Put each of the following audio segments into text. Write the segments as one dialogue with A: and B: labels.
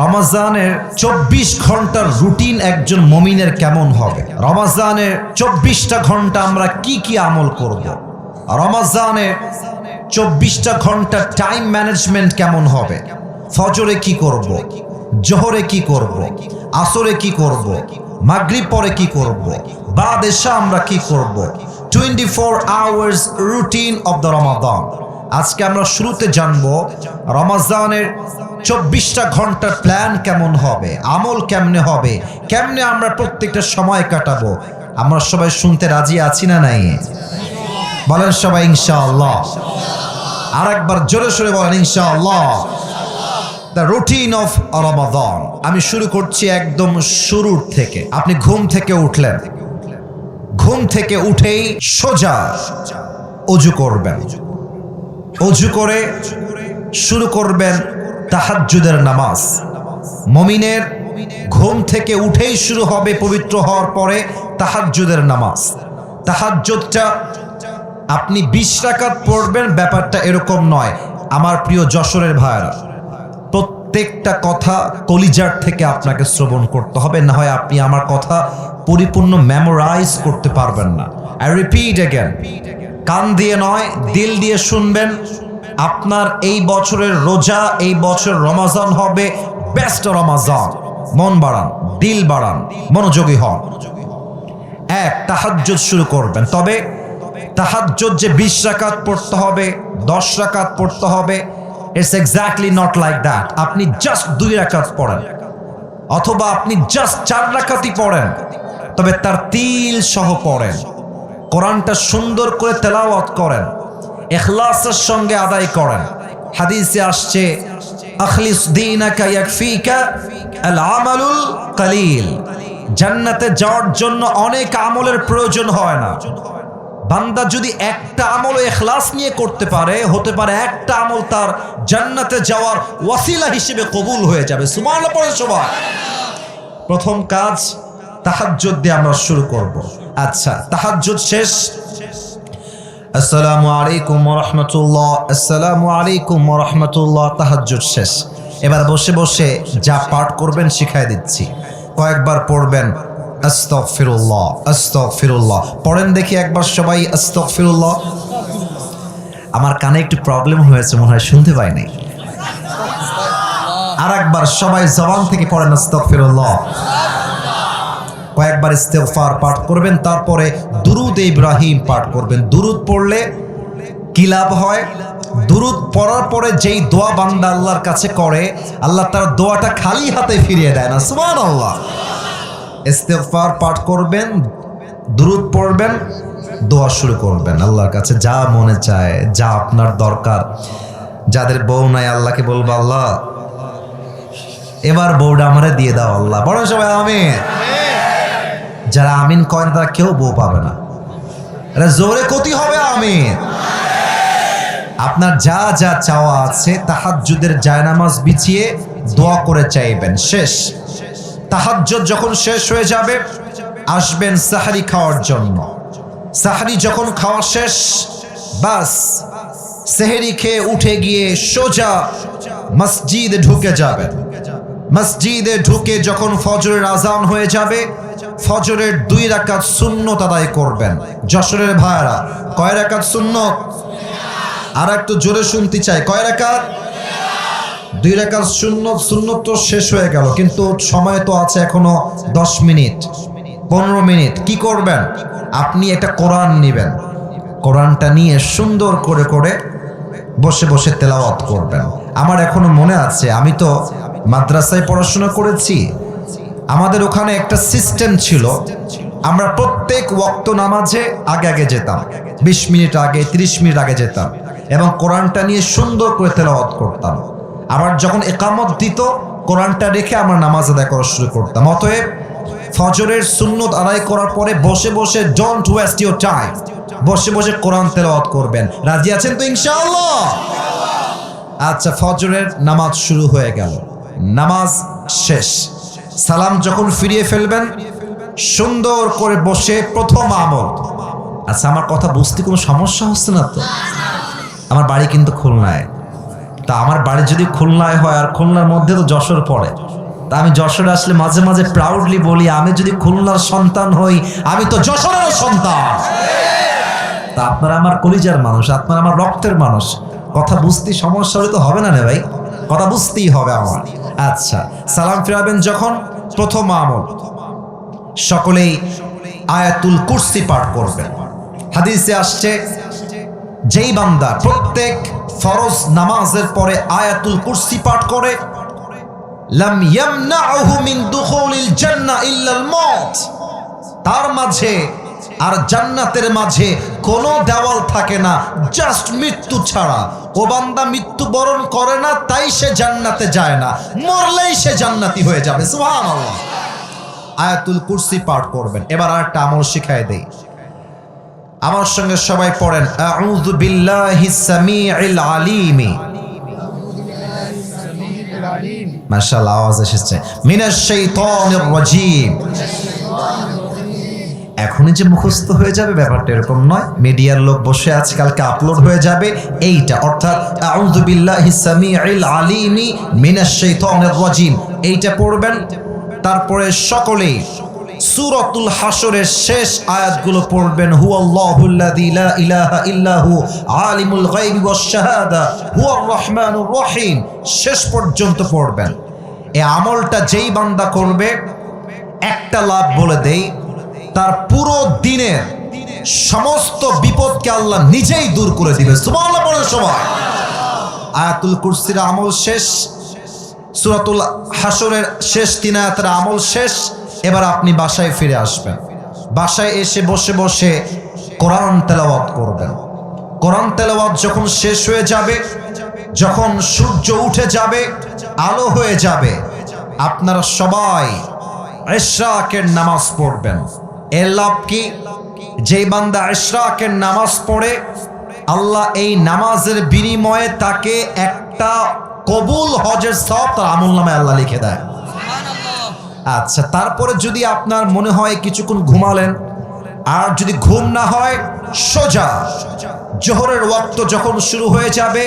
A: রমাজানের চব্বিশ ঘণ্টার রুটিন একজন মমিনের কেমন হবে? রমাজানের চব্বিশটা ঘণ্টা আমরা কি কি আমল করব? রমাজানের চব্বিশটা ঘণ্টা টাইম ম্যানেজমেন্ট কেমন হবে? ফজরে কি করব? জোহরে কি করব? আসরে কি করব? মাগরিব পরে কি করব? বাদ এসা আমরা কি করব? Twenty four hours routine of the Ramadan আজকে আমরা শুরুতে জানব, রমাজানের চব্বিশটা ঘণ্টার প্ল্যান কেমন হবে? আমল কেমনে হবে? কেমনে আমরা প্রত্যেকটা সময় কাটাবো? আমরা সবাই শুনতে রাজি আছি না নাই? বলেন সবাই, ইনশাআল্লাহ। আর একবার জোরে সোরে বলেন, ইনশাআল্লাহ। দ্য রুটিন অফ রমাদান আমি শুরু করছি একদম শুরুর থেকে। আপনি ঘুম থেকে উঠলেন। ঘুম থেকে উঠেই সোজা অজু করবেন। অজু করে শুরু করবেন তাহাজ্জুদের নামাজ। মমিনের ঘুম থেকে উঠেই শুরু হবে পবিত্র হওয়ার পরে তাহাজ্জুদের নামাজ। তাহাজ্জুদটা আপনি বিশ রাকাত পড়বেন, ব্যাপারটা এরকম নয়। আমার প্রিয় যশোরের ভাইরা প্রত্যেকটা কথা কলিজার থেকে আপনাকে শ্রবণ করতে হবে, না হয় আপনি আমার কথা পরিপূর্ণ মেমোরাইজ করতে পারবেন না। আই রিপিট অ্যাগেন কান দিয়ে নয়, দিল দিয়ে শুনবেন আপনার এই বছরের রোজা, এই বছর রমাজান হবে। বেস্ট রমাজান। মন বাড়ান, দিল বাড়ান, মনোযোগী হন। এক, তাহাজ্জুদ শুরু করবেন। তবে তাহাজ্জুদ যে বিশ রাকাত পড়তে হবে, দশ রাকাত পড়তে হবে it's exactly not like that আপনি জাস্ট দুই রাকাত পড়েন। অথবা আপনি জাস্ট চার রাকাতই পড়েন। তবে তার তিল সহ পড়েন। কোরআনটা সুন্দর করে তেলাওয়াত করেন। এখলাসের সঙ্গে আদায় করেন। হাদিসে আসছে, আখলিস দীনাকা ইয়াকফিকা, আল আমালুল কালিল। জান্নাতে যাওয়ার জন্য অনেক আমলের প্রয়োজন হয় না। বান্দা যদি একটা আমল এখলাস নিয়ে করতে পারে, হতে পারে একটা আমল তার জান্নাতে যাওয়ার ওয়াসিলা হিসেবে কবুল হয়ে যাবে। সুমান পড়ে সবাই। প্রথম কাজ, তাহাজ্জুদ দিয়ে আমরা শুরু করব। আচ্ছা তাহাজ্জুদ শেষ। আসসালামু আলাইকুম রহমতুল্লাহ। আসসালামু আলাইকুম রহমতুল্লাহ। তাহাজ্জুদ শেষ। এবার বসে বসে যা পাঠ করবেন শিখাই দিচ্ছি। কয়েকবার পড়বেন, আস্তগফিরুল্লাহ আস্তগফিরুল্লাহ। পড়েন দেখি একবার সবাই আস্তগফিরুল্লাহ। আমার কানে একটু প্রবলেম হয়েছে, মনে হয় শুনতে পাইনি আর একবার সবাই জবান থেকে পড়েন, আস্তগফিরুল্লাহ। কয়েকবার ইস্তেগফার পাঠ করবেন, তারপরে দুরুদ ইব্রাহিম পাঠ করবেন। দুরুদ পড়লে কি লাভ হয়? দুরুদ পড়ার পরে যেই দোয়া বান্দা আল্লাহর কাছে করে, আল্লাহ তার দোয়াটা খালি হাতে ফিরিয়ে দেয় না। সুমান আল্লাহ ইস্তেগফার পাঠ করবেন, দুরুদ পড়বেন, দোয়া শুরু করবেন। আল্লাহর কাছে যা মনে চায়, যা আপনার দরকার। যাদের বউ নাই, আল্লাহকে বলব, আল্লাহ, এবার বউটা আমারে দিয়ে দাও, আল্লাহ। বড় সবাই, আমিন। যারা আমিন করেন তারা কেউ বউ পাবে না। এটা জোরে ক্ষতি হবে আমিন। আপনার যা যা চাওয়া আছে, তাহাজ্জুদের জায়নামাজ বিছিয়ে দোয়া করে চাইবেন। শেষ। তাহাজ্জুদ যখন শেষ হয়ে যাবে, আসবেন সাহারি খাওয়ার জন্য। সাহারি যখন খাওয়া শেষ, বাস, সেহেরি খেয়ে উঠে গিয়ে সোজা মসজিদে ঢুকে যাবেন। মসজিদে ঢুকে যখন ফজরের আজান হয়ে যাবে ফজরের দুই রাকাত সুন্নত আদায় করবেন। যশোরের ভাইয়ারা, কয় রাকাত সুন্নত? আর একটু জোরে শুনতে চাই। কয় রাকাত? দুই রাকাত সুন্নত সুন্নত তো শেষ হয়ে গেল, কিন্তু সময় তো আছে এখনও দশ মিনিট, পনেরো মিনিট। কি করবেন? আপনি একটা কোরআন নেবেন। কোরআনটা নিয়ে সুন্দর করে করে বসে বসে তেলাওয়াত করবেন। আমার এখনও মনে আছে, আমি তো মাদ্রাসায় পড়াশোনা করেছি আমাদের ওখানে একটা সিস্টেম ছিল। আমরা প্রত্যেক ওক্ত নামাজে আগে আগে যেতাম। বিশ মিনিট আগে ৩০ মিনিট আগে যেতাম এবং কোরআনটা নিয়ে সুন্দর করে তেলাওয়াত করতাম। আবার যখন একামত দিত, কোরআনটা রেখে আমরা নামাজ আদায় করা শুরু করতাম। অতএব ফজরের সুন্নত আদায় করার পরে বসে বসে ডোন্ট ওয়েস্ট ইউর টাইম বসে বসে কোরআন তেলাওয়াত করবেন। রাজি আছেন তো ইনশাআল্লাহ? আচ্ছা ফজরের নামাজ শুরু হয়ে গেল। নামাজ শেষ। সালাম যখন ফিরিয়ে ফেলবেন, সুন্দর করে বসে প্রথম আমল। আচ্ছা আমার কথা বুঝতে কোনো সমস্যা হচ্ছে না তো? আমার বাড়ি কিন্তু খুলনায়। তা আমার বাড়ি যদি খুলনায় হয় আর খুলনার মধ্যে তো যশোর পড়ে। তা আমি যশোরে আসলে মাঝে মাঝে প্রাউডলি বলি, আমি যদি খুলনার সন্তান হই, আমি তো যশোরের সন্তান। তা আপনারা আমার কলিজার মানুষ, আপনারা আমার রক্তের মানুষ। কথা বুঝতে সমস্যা হলে তো হবে না রে ভাই। কথা বুঝতেই হবে আমার। আচ্ছা সালাম ফিরাবেন যখন? প্রথম আমল। সকলেই আয়াতুল কুরসি পাঠ করবেন। হাদিসে আসছে, যেই বান্দা প্রত্যেক ফরজ নামাজের পরে আয়াতুল কুরসি পাঠ করে, লাম ইয়ামনাহু মিন দুখুলিল জান্নাহ ইল্লাল মউত তার মাঝে আর জান্নাতের মাঝে কোনো দেওয়াল থাকে না জাস্ট মৃত্যু ছাড়া। ও বান্দা মৃত্যু বরণ করে না, তাই সে জান্নাতে যায় না। মরলেই সে জান্নাতি হয়ে যাবে আয়াতুল কুরসি পাঠ করবেন। এবার আর একটা আমল শিখায় দেই। আমার সঙ্গে সবাই পড়েন, আউযু বিল্লাহিস সামিউল আলিমি। মাশাআল্লাহ, আওয়াজ এসেছে। মিনাশ শাইতানির রাজিম। এখনই যে মুখস্থ হয়ে যাবে ব্যাপারটা এরকম নয়। মিডিয়ার লোক বসে আজকালকে আপলোড হয়ে যাবে এইটা। অর্থাৎ আলিমি রাজিম। এইটা পড়বেন, তারপরে সকলেই সূরাতুল হাসরের শেষ আয়াতগুলো পড়বেন। হুয়াল্লাহুল্লাযী লা ইলাহা ইল্লাহু আলিমুল গায়বি ওয়াশ শাহাদা, হুয়ার রহমানুর রহিম। শেষ পর্যন্ত পড়বেন। এই আমলটা যেই বান্দা করবে, একটা লাভ বলে দেই তার পুরো দিনের সমস্ত বিপদকে আল্লাহ নিজেই দূর করে দিবে। সবাই। আয়াতুল কুরসির আমল শেষ, সুরাতুল হাসরের শেষ তিন আয়াতের আমল শেষ, এবার আপনি বাসায় ফিরে আসবেন। বাসায় এসে বসে বসে কোরআন তেলাওয়াত করবেন। কোরআন তেলাওয়াত যখন শেষ হয়ে যাবে, যখন সূর্য উঠে যাবে, আলো হয়ে যাবে, আপনারা সবাই ইশরাকের নামাজ পড়বেন। এর লাভ কি? যেই বান্দা ইশরাকের নামাজ পড়ে আল্লাহ এই নামাজের বিনিময়ে তাকে একটা কবুল হজের সব তার আমল নামে আল্লাহ লিখে দেয়। আচ্ছা তারপরে যদি আপনার মনে হয় কিছুক্ষণ ঘুমালেন আর যদি ঘুম না হয় সোজা। জোহরের ওয়াক্ত যখন শুরু হয়ে যাবে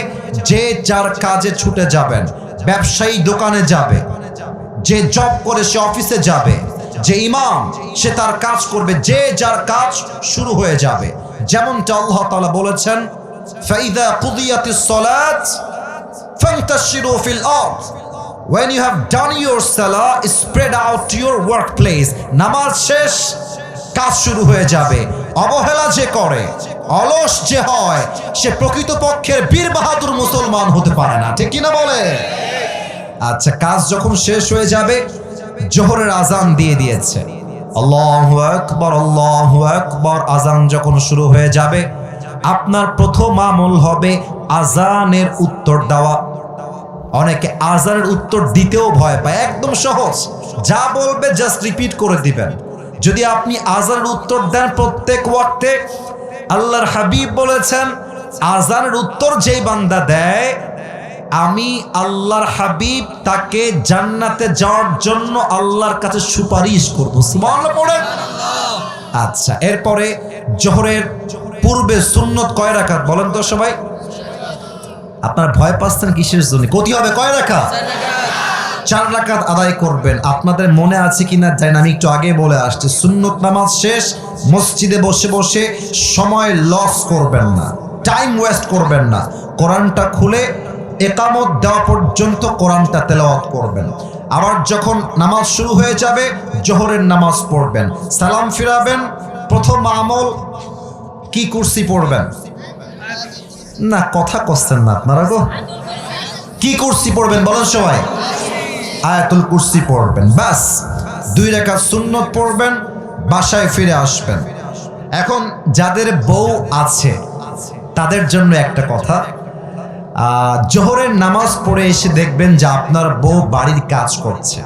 A: যে যার কাজে ছুটে যাবেন ব্যবসায়ী দোকানে যাবে যে জব করে সে অফিসে যাবে যে ইমাম সে তার কাজ করবে যে যার কাজ শুরু হয়ে যাবে। যেমনটা আল্লাহ তাআলা বলেছেন When you have done your salah, spread out to your workplace. নামাজ শেষ কাজ শুরু হয়ে যাবে। অবহেলা যে করে অলস যে হয় সে প্রকৃতপক্ষের বীর বাহাদুর মুসলমান হতে পারে না। ঠিক কিনা বলে? আচ্ছা কাজ যখন শেষ হয়ে যাবে জোহরের আজান দিয়ে দিয়েছে। আল্লাহু আকবার আল্লাহু আকবার আজান যখন শুরু হয়ে যাবে, আপনার প্রথম আমল হবে আজানের উত্তর দেওয়া। অনেকে আজানের উত্তর দিতেও ভয় পায়, একদম সহজ। যা বলবে জাস্ট রিপিট করে দিবেন। যদি আপনি আজানের উত্তর দেন প্রত্যেক ওয়াক্তে আল্লাহর হাবিব বলেছেন আজানের উত্তর যেই বান্দা দেয় আমি আল্লাহর হাবিব তাকে জান্নাতে যাওয়ার জন্য আল্লাহর কাছে সুপারিশ করব। আচ্ছা এরপরে জোহরের পূর্বে সুন্নত কয় রাকাত বলেন তো সবাই? আপনার ভয় পাচ্ছেন কিসের জন্য? কতি হবে কয় রাখা চার রাকাত আদায় করবেন। আপনাদের মনে আছে কিনা জানি না, আমি একটু আগে বলে আসছি। সুন্নত নামাজ শেষ, মসজিদে বসে বসে সময় লস করবেন না টাইম ওয়েস্ট করবেন না। কোরআনটা খুলে একামত দেওয়া পর্যন্ত কোরআনটা তেলাওয়াত করবেন। আবার যখন নামাজ শুরু হয়ে যাবে, জোহরের নামাজ পড়বেন। সালাম ফিরাবেন, প্রথম আমল কি কুরসি পড়বেন? না, কথা কচ্ছেন না আপনারা গো। কি কুরসি পড়বেন বলেন সবাই? আয়াতুল কুরসি পড়বেন, ব্যাস। দুই রেখা সুন্নত পড়বেন, বাসায় ফিরে আসবেন। এখন যাদের বউ আছে, তাদের জন্য একটা কথা। জোহরের নামাজ পড়ে এসে দেখবেন যে আপনার বউ বাড়ির কাজ করছে।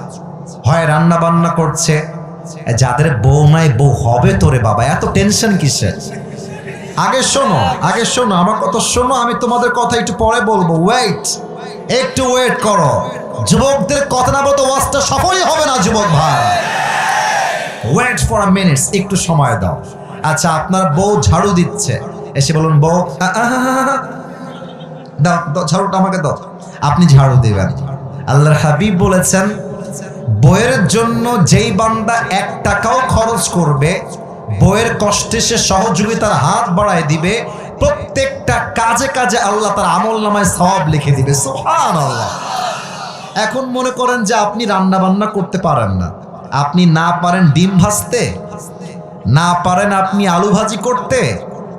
A: হয় রান্না বান্না করছে যাদের বউ নাই, বউ হবে তোরে বাবা, এত টেনশন কিসের? আগে শোনো আগে শোনো, আমার কথা শোনো, আমি তোমাদের কথা একটু পরে বলব। ওয়েট একটু ওয়েট করো। যুবকদের কথা না বলতে ওয়াজটা সফলই হবে না, যুবক ভাই। ওয়েট ফর মিনিটস একটু সময় দাও। আচ্ছা আপনার বউ ঝাড়ু দিচ্ছে। এসে বলুন, বউ। ঝাড়ুটা আমাকে দাও। আপনি ঝাড়ু দিবেন। আল্লাহর হাবিব বলেছেন, বইয়ের জন্য যেই বান্দা এক টাকাও খরচ করবে, বইয়ের কষ্টে সে সহযোগিতার হাত বাড়ায় দিবে, প্রত্যেকটা কাজে কাজে আল্লাহ তার আমল নামায় সব লিখে দিবে। সোহান আল্লাহ এখন মনে করেন যে আপনি রান্না বান্না করতে পারেন না। আপনি না পারেন ডিম ভাজতে, না পারেন আপনি আলু ভাজি করতে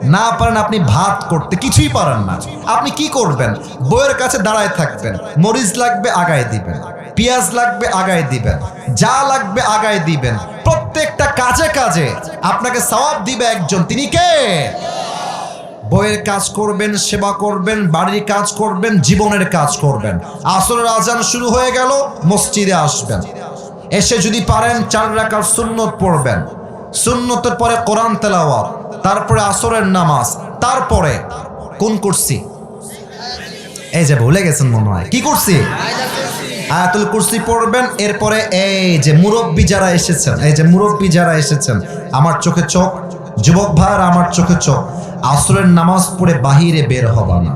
A: না পারেন আপনি ভাত করতে, কিছুই পারেন না। আপনি কি করবেন? বইয়ের কাছে দাঁড়ায় থাকবেন, মরিচ লাগবে আগায় দিবেন, পেঁয়াজ লাগবে আগায় দিবেন, যা লাগবে আগায় দিবেন। প্রত্যেকটা কাজে কাজে আপনাকে সওয়াব দিবে একজন। তিনি কে? বইয়ের কাজ করবেন, সেবা করবেন, বাড়ির কাজ করবেন, জীবনের কাজ করবেন। আসরের আজান শুরু হয়ে গেল, মসজিদে আসবেন। এসে যদি পারেন, চার রাকার সুন্নত পড়বেন। সুন্নতের পরে কোরআন তেলাওয়াত। তারপরে আসরের নামাজ, তারপরে কোন করছি এই যে ভুলে গেছেন মনে হয়। কি করছি আয়াতুল কুরসি পড়বেন, এরপরে এই যে মুরব্বী যারা এসেছেন, এই যে মুরব্বী যারা এসেছেন, আমার চোখে চোখ, যুবক ভাইয়ের, আমার চোখে চোখ, আসরের নামাজ পড়ে বাহিরে বের হবা না।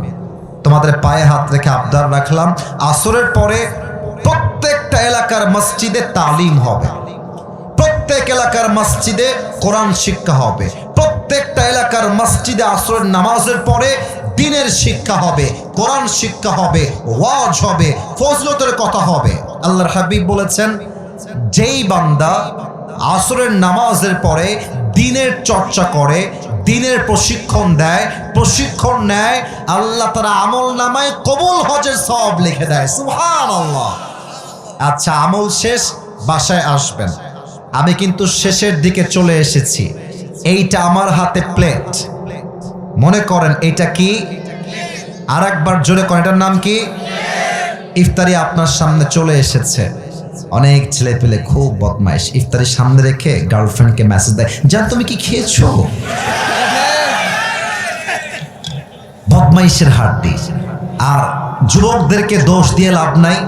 A: তোমাদের পায়ে হাত রেখে আবদার রাখলাম, আসরের পরে প্রত্যেকটা এলাকার মসজিদে তালিম হবে। প্রত্যেক এলাকার মসজিদে কোরআন শিক্ষা হবে। প্রত্যেকটা এলাকার মসজিদে আসরের নামাজের পরে দিনের শিক্ষা হবে, কোরআন শিক্ষা হবে, ওয়াজ হবে, ফজলতের কথা হবে। আল্লাহর হাবিব বলেছেন, যেই বান্দা আসরের নামাজের পরে দিনের চর্চা করে, দিনের প্রশিক্ষণ দেয়, প্রশিক্ষণ নেয়, আল্লাহ তারা আমল নামায় কবুল হজের সব লিখে দেয়। সুহান আল্লাহ আচ্ছা আমল শেষ, বাসায় আসবেন। আমি কিন্তু শেষের দিকে চলে এসেছি। এইটা আমার হাতে প্লেট মনে করেন এটা কি? আর একবার জোরে করেন, এটার নাম কি? ইফতারি আপনার সামনে চলে এসেছে। অনেক ছেলে পেলে খুব বদমাইশ। ইফতারি সামনে রেখে গার্লফ্রেন্ডকে মেসেজ দেয়, জান, তুমি কি খেয়েছো? বদমাইশের হাড্ডি। আর যুবকদেরকে দোষ দিয়ে লাভ নাই।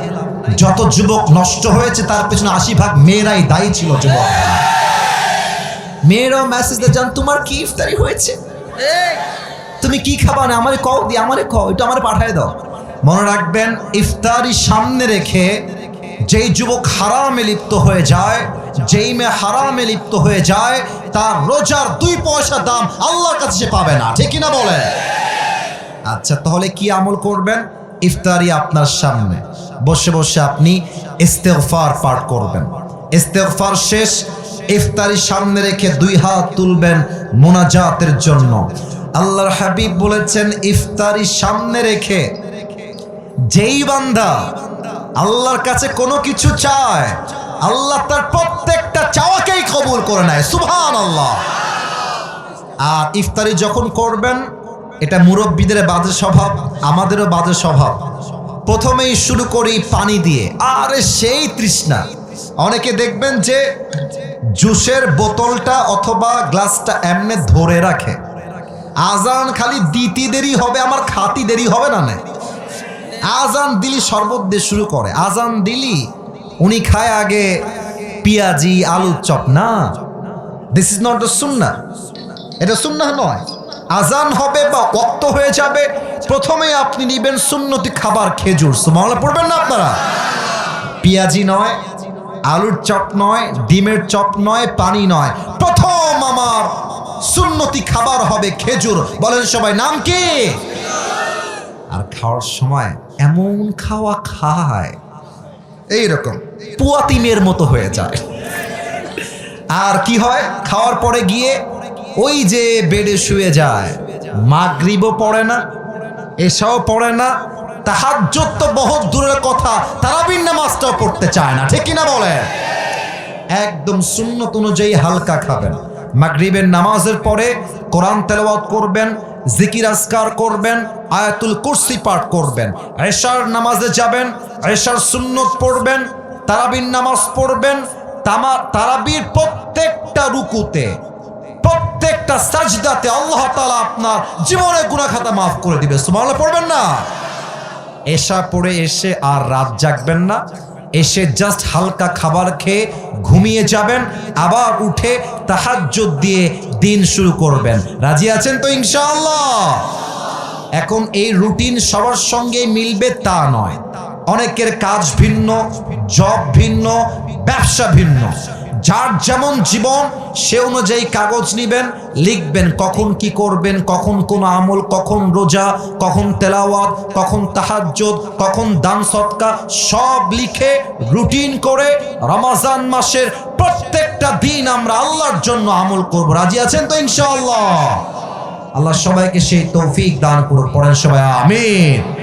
A: যত যুবক নষ্ট হয়েছে, তার পেছনে আশি ভাগ মেয়েরাই দায়ী ছিল যুবক মেয়েরাও মেসেজ দেয় জান তোমার কি ইফতারি হয়েছে? তুমি কি খাবা না? আমারে কও দি আমারে কও এটা আমারে পাঠায় দাও। মনে রাখবেন ইফতারি সামনে রেখে যেই যুবক হারামে লিপ্ত হয়ে যায় যেই মেয়ে হারামে লিপ্ত হয়ে যায় তার রোজার দুই পয়সা দাম আল্লাহর কাছে সে পাবে না। ঠিক কিনা বলে আচ্ছা তাহলে কি আমল করবেন? ইফতারি আপনার সামনে। বসে বসে আপনি ইস্তেগফার পাঠ করবেন। ইস্তেগফার শেষ ইফতারি সামনে রেখে দুই হাত তুলবেন মোনাজাতের জন্য। আল্লাহর হাবিব বলেছেন, ইফতারি সামনে রেখে যেই বান্দা আল্লাহর কাছে কোনো কিছু চায়, আল্লাহ তার প্রত্যেকটা চাওয়াকেই কবুল করে নেয়। সুবহান আল্লাহ আর ইফতারি যখন করবেন, এটা মুরব্বীদের বাজে স্বভাব, আমাদেরও বাজে স্বভাব। প্রথমেই শুরু করি পানি দিয়ে, আরে সেই তৃষ্ণা। অনেকে দেখবেন যে জুসের বোতলটা অথবা গ্লাসটা এমনে ধরে রাখে। আজান খালি দিতি দেরি হবে, আমার খাতি দেরি হবে না না। আজান দিলি শরবত দিয়ে শুরু করে। আজান দিলি, উনি খায় আগে পিয়াজি, আলুর চপ। না দিস ইজ নট দ্য সুন্না এটা সুন্না নয়। আজান হবে বা অক্ত হয়ে যাবে, প্রথমে আপনি নিবেন সুন্নতি খাবার খেজুর। সুমাওলা পড়বেন না আপনারা? পিয়াজি নয় আলুর চপ নয়, ডিমের চপ নয়, পানি নয়। প্রথম আমার সুন্নতি খাবার হবে খেজুর। বলেন সবাই, নাম কি? আর খাওয়ার সময় এমন খাওয়া খায়, এইরকম পুয়াতিমের মতো হয়ে যায়। আর কি হয়? খাওয়ার পরে গিয়ে ওই যে বেডে শুয়ে যায়। মাগরিবও পড়ে না, এসাও পড়ে না তাহাজ্জত তো বহুত দূরের কথা। তারাবির নামাজটাও পড়তে চায় না, ঠিক কিনা একদম সুন্নত অনুযায়ী হালকা খাবেন। মাগরিবের নামাজের পরে কোরআন তেলাওয়াত করবেন, জিকির আসকার করবেন, আয়াতুল কুরসি পাঠ করবেন, এশার নামাজে যাবেন, এশার সুন্নত পড়বেন, তারাবির নামাজ পড়বেন, তামা, তারাবির প্রত্যেকটা রুকুতে, প্রত্যেকটা সাজদাতে আল্লাহ তাআলা আপনার জীবনের গুনাহ খাতা মাফ করে দিবে। সুবহানাল্লাহ, পড়বেন না? এশা পড়ে এসে আর রাত জাগবেন না। এসে জাস্ট হালকা খাবার খেয়ে ঘুমিয়ে যাবেন, আবার উঠে তাহাজ্জুদ দিয়ে দিন শুরু করবেন। রাজি আছেন তো ইনশাআল্লাহ? এখন এই রুটিন সবার সঙ্গে মিলবে তা নয়। অনেকের কাজ ভিন্ন জব ভিন্ন, ব্যবসা ভিন্ন। যার যেমন জীবন, সে অনুযায়ী কাগজ নিবেন, লিখবেন কখন কি করবেন, কখন কোন আমল, কখন রোজা, কখন তেলাওয়াত, কখন তাহাজ্জুদ, কখন দান সৎকা সব লিখে রুটিন করে রমাজান মাসের প্রত্যেকটা দিন আমরা আল্লাহর জন্য আমল করব। রাজি আছেন তো ইনশাআল্লাহ? আল্লাহ সবাইকে সেই তৌফিক দান করুক, পড়েন সবাই, আমিন।